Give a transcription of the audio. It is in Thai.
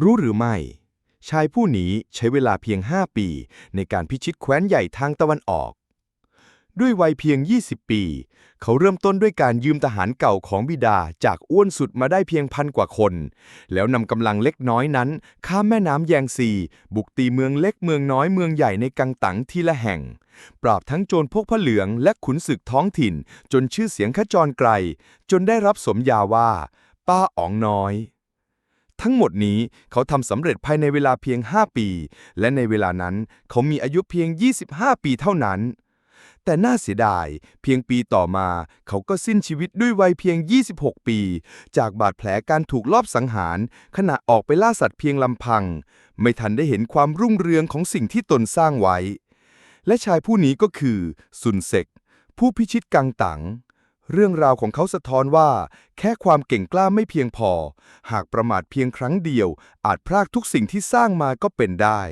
รู้หรือไม่ ชายผู้นี้ใช้เวลาเพียง 5 ปี ในการพิชิตแคว้นใหญ่ทางตะวันออก ด้วยวัยเพียง 20 ปี เขาเริ่มต้นด้วยการยืมทหารเก่าของบิดาจากอ้วนสุดมาได้เพียงพันกว่าคน แล้วนำกำลังเล็กน้อยนั้น ข้ามแม่น้ำแยงซี บุกตีเมืองเล็กเมืองน้อยเมืองใหญ่ในกังตังทีละแห่ง ปราบทั้งโจรพวกพระเหลืองและขุนศึกท้องถิ่น จนชื่อเสียงขจรไกล จนได้รับสมญาว่า ป้าอ๋องน้อย ทั้งหมดนี้เขาทำสำเร็จภายในเวลาเพียง 5 ปี และในเวลานั้นเขามีอายุเพียง 25 ปีเท่านั้น แต่น่าเสียดาย เพียงปีต่อมา เขาก็สิ้นชีวิตด้วยวัยเพียง 26 ปี จากบาดแผลการถูกลอบสังหาร ขณะออกไปล่าสัตว์เพียงลำพัง ไม่ทันได้เห็นความรุ่งเรืองของสิ่งที่ตนสร้างไว้ และชายผู้นี้ก็คือ ซุนเซกผู้พิชิตกังตัง เรื่องราวของเขาสะท้อนว่า แค่ความเก่งกล้าไม่เพียงพอ หากประมาทเพียงครั้งเดียว อาจพรากทุกสิ่งที่สร้างมาก็เป็นได้